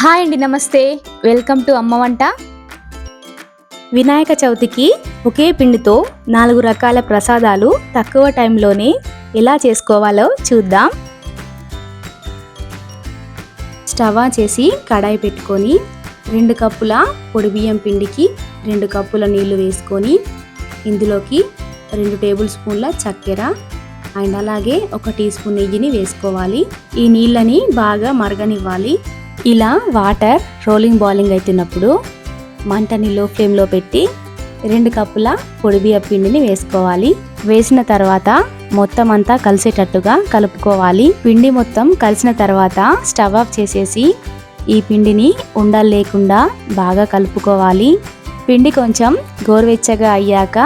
Hi అండి నమస్తే. Welcome to అమ్మ వంట. వినాయక చవితికి ఒకే పిండితో నాలుగు రకాల ప్రసాదాలు తక్కువ టైంలోనే ఎలా చేసుకోవాలో చూద్దాం. స్టవ్ చేసి కడాయి పెట్టుకొని రెండు కప్పుల పొడి బియ్యం పిండికి రెండు కప్పుల నీళ్ళు వేసుకొని ఇందులోకి రెండు టేబుల్ స్పూన్ల చక్కెర అండ్ అలాగే ఒక టీ స్పూన్ నెయ్యిని వేసుకోవాలి. ఈ నీళ్ళని బాగా మరగనివ్వాలి. ఇలా వాటర్ రోలింగ్ బౌలింగ్ అవుతున్నప్పుడు మంటని లో ఫ్లేమ్లో పెట్టి రెండు కప్పుల పొడి బియ్య పిండిని వేసుకోవాలి. వేసిన తర్వాత మొత్తం అంతా కలిసేటట్టుగా కలుపుకోవాలి. పిండి మొత్తం కలిసిన తర్వాత స్టవ్ ఆఫ్ చేసేసి ఈ పిండిని ఉండలు లేకుండా బాగా కలుపుకోవాలి. పిండి కొంచెం గోరువెచ్చగా అయ్యాక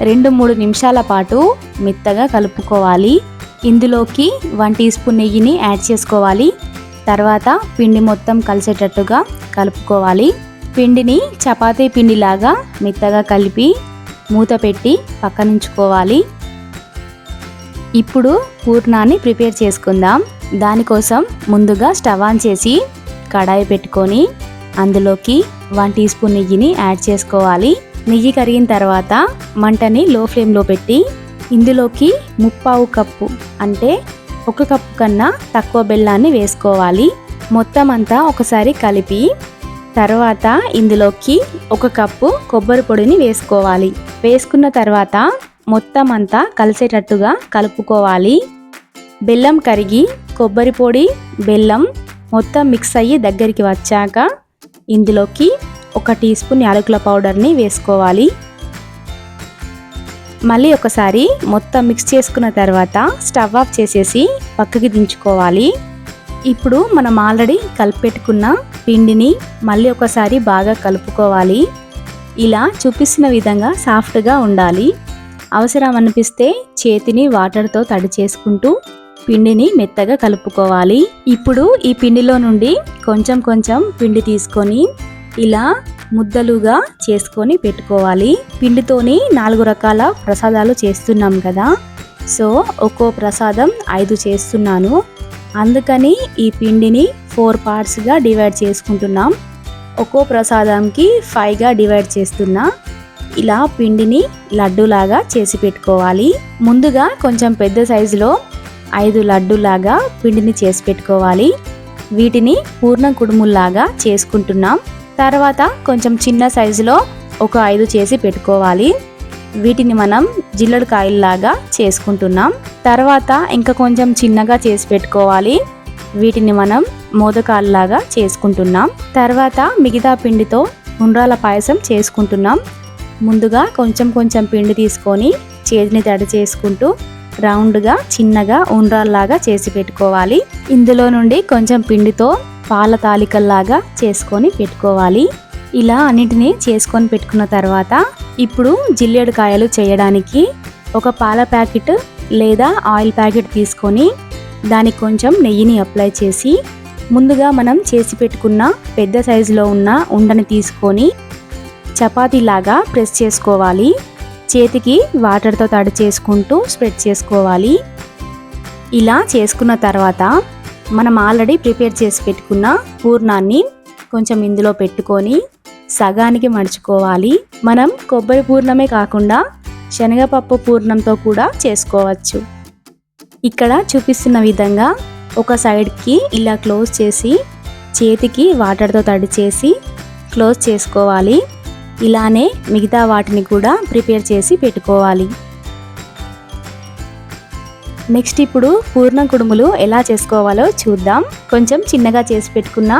రెండు మూడు నిమిషాల పాటు మెత్తగా కలుపుకోవాలి. ఇందులోకి వన్ టీ స్పూన్ నెయ్యిని యాడ్ చేసుకోవాలి. తర్వాత పిండి మొత్తం కలిసేటట్టుగా కలుపుకోవాలి. పిండిని చపాతీ పిండిలాగా మెత్తగా కలిపి మూత పెట్టి పక్కనుంచుకోవాలి. ఇప్పుడు పూర్ణాన్ని ప్రిపేర్ చేసుకుందాం. దానికోసం ముందుగా స్టవ్ ఆన్ చేసి కడాయి పెట్టుకొని అందులోకి వన్ టీ స్పూన్ నెయ్యిని యాడ్ చేసుకోవాలి. నెయ్యి కరిగిన తర్వాత మంటని లో ఫ్లేమ్లో పెట్టి ఇందులోకి ముప్పావు కప్పు అంటే ఒక కప్పు కన్నా తక్కువ బెల్లాన్ని వేసుకోవాలి. మొత్తం అంతా ఒకసారి కలిపి తర్వాత ఇందులోకి ఒక కప్పు కొబ్బరి పొడిని వేసుకోవాలి. వేసుకున్న తర్వాత మొత్తం అంతా కలిసేటట్టుగా కలుపుకోవాలి. బెల్లం కరిగి కొబ్బరి పొడి బెల్లం మొత్తం మిక్స్ అయ్యి దగ్గరికి వచ్చాక ఇందులోకి ఒక టీ స్పూన్ యాలకుల పౌడర్ని వేసుకోవాలి. మళ్ళీ ఒకసారి మొత్తం మిక్స్ చేసుకున్న తర్వాత స్టవ్ ఆఫ్ చేసేసి పక్కకి దించుకోవాలి. ఇప్పుడు మనం ఆల్రెడీ కలిపెట్టుకున్న పిండిని మళ్ళీ ఒకసారి బాగా కలుపుకోవాలి. ఇలా చూపిస్తున్న విధంగా సాఫ్ట్గా ఉండాలి. అవసరం అనిపిస్తే చేతిని వాటర్తో తడి చేసుకుంటూ పిండిని మెత్తగా కలుపుకోవాలి. ఇప్పుడు ఈ పిండిలో నుండి కొంచెం కొంచెం పిండి తీసుకొని ఇలా ముద్దలుగా చేసుకొని పెట్టుకోవాలి. పిండితోని నాలుగు రకాల ప్రసాదాలు చేస్తున్నాం కదా. సో ఒక్కో ప్రసాదం ఐదు చేస్తున్నాను. అందుకని ఈ పిండిని ఫోర్ పార్ట్స్గా డివైడ్ చేసుకుంటున్నాం. ఒక్కో ప్రసాదంకి ఫైవ్గా డివైడ్ చేస్తున్నా. ఇలా పిండిని లడ్డూలాగా చేసి పెట్టుకోవాలి. ముందుగా కొంచెం పెద్ద సైజులో ఐదు లడ్డూలాగా పిండిని చేసి పెట్టుకోవాలి. వీటిని పూర్ణ కుడుముల్లాగా చేసుకుంటున్నాం. తర్వాత కొంచెం చిన్న సైజులో ఒక ఐదు చేసి పెట్టుకోవాలి. వీటిని మనం జిల్లడు కాయల్లాగా చేసుకుంటున్నాం. తర్వాత ఇంకా కొంచెం చిన్నగా చేసి పెట్టుకోవాలి. వీటిని మనం మోదకాల్లాగా చేసుకుంటున్నాం. తర్వాత మిగతా పిండితో ఉండ్రాల పాయసం చేసుకుంటున్నాం. ముందుగా కొంచెం కొంచెం పిండి తీసుకొని చేతిని తడి చేసుకుంటూ రౌండ్గా చిన్నగా ఉండ్రాల్లాగా చేసి పెట్టుకోవాలి. ఇందులో నుండి కొంచెం పిండితో పాల తాలికల్లాగా చేసుకొని పెట్టుకోవాలి. ఇలా అన్నిటినీ చేసుకొని పెట్టుకున్న తర్వాత ఇప్పుడు జిల్లేడు కాయలు చేయడానికి ఒక పాల ప్యాకెట్ లేదా ఆయిల్ ప్యాకెట్ తీసుకొని దానికి కొంచెం నెయ్యిని అప్లై చేసి ముందుగా మనం చేసి పెట్టుకున్న పెద్ద సైజులో ఉన్న ఉండని తీసుకొని చపాతీలాగా ప్రెస్ చేసుకోవాలి. చేతికి వాటర్తో తడి చేసుకుంటూ స్ప్రెడ్ చేసుకోవాలి. ఇలా చేసుకున్న తర్వాత మనం ఆల్రెడీ ప్రిపేర్ చేసి పెట్టుకున్న పూర్ణాన్ని కొంచెం ఇందులో పెట్టుకొని సగానికి మడుచుకోవాలి. మనం కొబ్బరి పూర్ణమే కాకుండా శనగపప్పు పూర్ణంతో కూడా చేసుకోవచ్చు. ఇక్కడ చూపిస్తున్న విధంగా ఒక సైడ్కి ఇలా క్లోజ్ చేసి చేతికి వాటర్తో తడి చేసి క్లోజ్ చేసుకోవాలి. ఇలానే మిగతా వాటిని కూడా ప్రిపేర్ చేసి పెట్టుకోవాలి. నెక్స్ట్ ఇప్పుడు పూర్ణ కుడుములు ఎలా చేసుకోవాలో చూద్దాం. కొంచెం చిన్నగా చేసి పెట్టుకున్న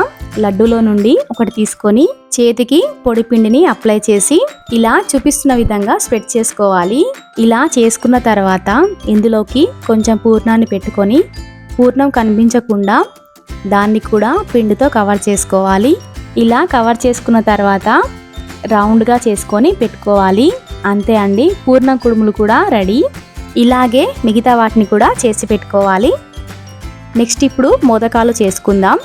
లడ్డూలో నుండి ఒకటి తీసుకొని చేతికి పొడి పిండిని అప్లై చేసి ఇలా చూపిస్తున్న విధంగా స్ప్రెడ్ చేసుకోవాలి. ఇలా చేసుకున్న తర్వాత ఇందులోకి కొంచెం పూర్ణాన్ని పెట్టుకొని పూర్ణం కనిపించకుండా దాన్ని కూడా పిండితో కవర్ చేసుకోవాలి. ఇలా కవర్ చేసుకున్న తర్వాత రౌండ్గా చేసుకొని పెట్టుకోవాలి. అంతే అండి. పూర్ణ కుడుములు కూడా రెడీ. ఇలాగే మిగతా వాటిని కూడా చేసి పెట్టుకోవాలి. నెక్స్ట్ ఇప్పుడు మోదకాలు చేసుకుందాం.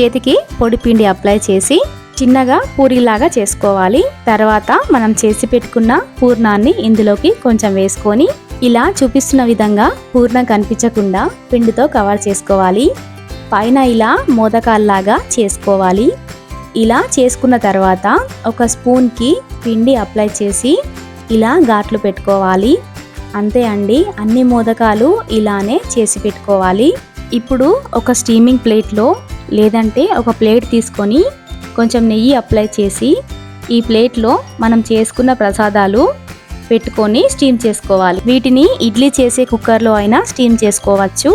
చేతికి పొడి పిండి అప్లై చేసి చిన్నగా పూరీలాగా చేసుకోవాలి. తర్వాత మనం చేసి పెట్టుకున్న పూర్ణాన్ని ఇందులోకి కొంచెం వేసుకొని ఇలా చూపిస్తున్న విధంగా పూర్ణం కనిపించకుండా పిండితో కవర్ చేసుకోవాలి. పైన ఇలా మోదకాల్లాగా చేసుకోవాలి. ఇలా చేసుకున్న తర్వాత ఒక స్పూన్కి పిండి అప్లై చేసి ఇలా ఘాట్లు పెట్టుకోవాలి. అంతే అండి అన్ని మోదకాలు ఇలానే చేసి పెట్టుకోవాలి. ఇప్పుడు ఒక స్టీమింగ్ ప్లేట్లో లేదంటే ఒక ప్లేట్ తీసుకొని కొంచెం నెయ్యి అప్లై చేసి ఈ ప్లేట్లో మనం చేసుకున్న ప్రసాదాలు పెట్టుకొని స్టీమ్ చేసుకోవాలి. వీటిని ఇడ్లీ చేసే కుక్కర్లో అయినా స్టీమ్ చేసుకోవచ్చు.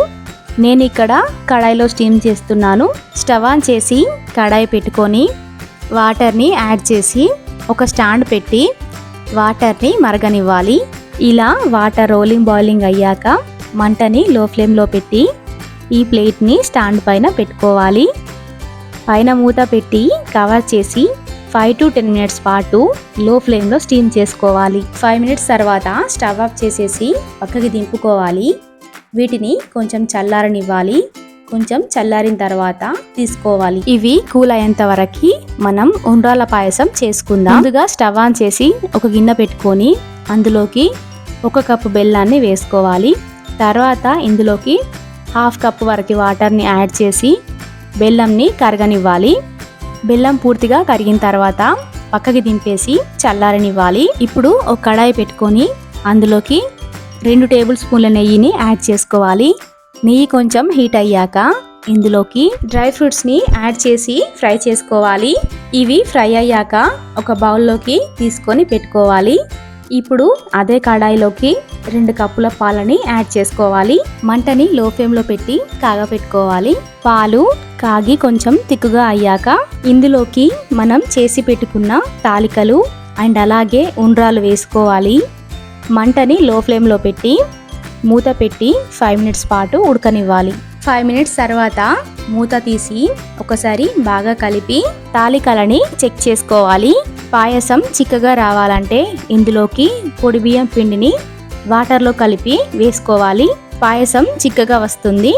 నేను ఇక్కడ కడాయిలో స్టీమ్ చేస్తున్నాను. స్టవ్ ఆన్ చేసి కడాయి పెట్టుకొని వాటర్ని యాడ్ చేసి ఒక స్టాండ్ పెట్టి వాటర్ని మరగనివ్వాలి. ఇలా వాటర్ రోలింగ్ బాయిలింగ్ అయ్యాక మంటని లో ఫ్లేమ్లో పెట్టి ఈ ప్లేట్ని స్టాండ్ పైన పెట్టుకోవాలి. పైన మూత పెట్టి కవర్ చేసి ఫైవ్ టు టెన్ మినిట్స్ పాటు లో ఫ్లేమ్లో స్టీమ్ చేసుకోవాలి. ఫైవ్ మినిట్స్ తర్వాత స్టవ్ ఆఫ్ చేసేసి పక్కకి దింపుకోవాలి. వీటిని కొంచెం చల్లారనివ్వాలి. కొంచెం చల్లారిన తర్వాత తీసుకోవాలి. ఇవి కూల్ అయ్యేంత వరకు మనం ఉండ్రాల పాయసం చేసుకుందాం. ముందుగా స్టవ్ ఆన్ చేసి ఒక గిన్నె పెట్టుకొని అందులోకి ఒక కప్పు బెల్లాన్ని వేసుకోవాలి. తర్వాత ఇందులోకి హాఫ్ కప్ వరకు వాటర్ని యాడ్ చేసి బెల్లంని కరగనివ్వాలి. బెల్లం పూర్తిగా కరిగిన తర్వాత పక్కకి దింపేసి చల్లారనివ్వాలి. ఇప్పుడు ఒక కడాయి పెట్టుకొని అందులోకి రెండు టేబుల్ స్పూన్ల నెయ్యిని యాడ్ చేసుకోవాలి. నెయ్యి కొంచెం హీట్ అయ్యాక ఇందులోకి డ్రై ఫ్రూట్స్ని యాడ్ చేసి ఫ్రై చేసుకోవాలి. ఇవి ఫ్రై అయ్యాక ఒక బౌల్లోకి తీసుకొని పెట్టుకోవాలి. ఇప్పుడు అదే కడాయిలోకి రెండు కప్పుల పాలని యాడ్ చేసుకోవాలి. మంటని లో ఫ్లేమ్లో పెట్టి కాగపెట్టుకోవాలి. పాలు కాగి కొంచెం తిక్కుగా అయ్యాక ఇందులోకి మనం చేసి పెట్టుకున్న తాలికలు అండ్ అలాగే ఉండ్రాలు వేసుకోవాలి. మంటని లో ఫ్లేమ్లో పెట్టి మూత పెట్టి ఫైవ్ మినిట్స్ పాటు ఉడకనివ్వాలి. ఫైవ్ మినిట్స్ తర్వాత మూత తీసి ఒకసారి బాగా కలిపి తాలికలని చెక్ చేసుకోవాలి. పాయసం చిక్కగా రావాలంటే ఇందులోకి పొడి బియ్యం పిండిని వాటర్లో కలిపి వేసుకోవాలి. పాయసం చిక్కగా వస్తుంది.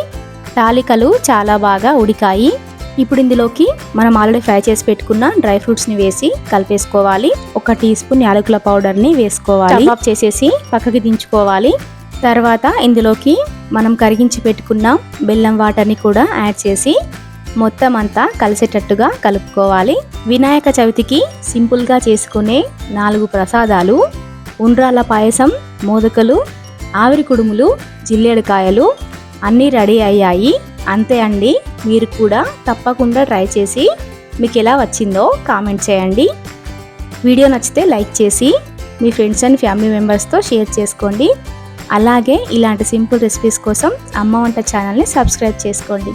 తాలికలు చాలా బాగా ఉడికాయి. ఇప్పుడు ఇందులోకి మనం ఆల్రెడీ ఫ్రై చేసి పెట్టుకున్న డ్రై ఫ్రూట్స్ని వేసి కలిపేసుకోవాలి. ఒక టీ స్పూన్ యాలకుల పౌడర్ని వేసుకోవాలి. ఆఫ్ చేసేసి పక్కకి దించుకోవాలి. తర్వాత ఇందులోకి మనం కరిగించి పెట్టుకున్న బెల్లం వాటర్ని కూడా యాడ్ చేసి మొత్తం అంతా కలిసేటట్టుగా కలుపుకోవాలి. వినాయక చవితికి సింపుల్గా చేసుకునే నాలుగు ప్రసాదాలు ఉండ్రాల పాయసం మోదకలు ఆవిరి కుడుములు జిల్లేడుకాయలు అన్నీ రెడీ అయ్యాయి. అంతే అండి. మీరు కూడా తప్పకుండా ట్రై చేసి మీకు ఎలా వచ్చిందో కామెంట్ చేయండి. వీడియో నచ్చితే లైక్ చేసి మీ ఫ్రెండ్స్ అండ్ ఫ్యామిలీ మెంబర్స్తో షేర్ చేసుకోండి. అలాగే ఇలాంటి సింపుల్ రెసిపీస్ కోసం అమ్మ వంట ఛానల్ని సబ్స్క్రైబ్ చేసుకోండి.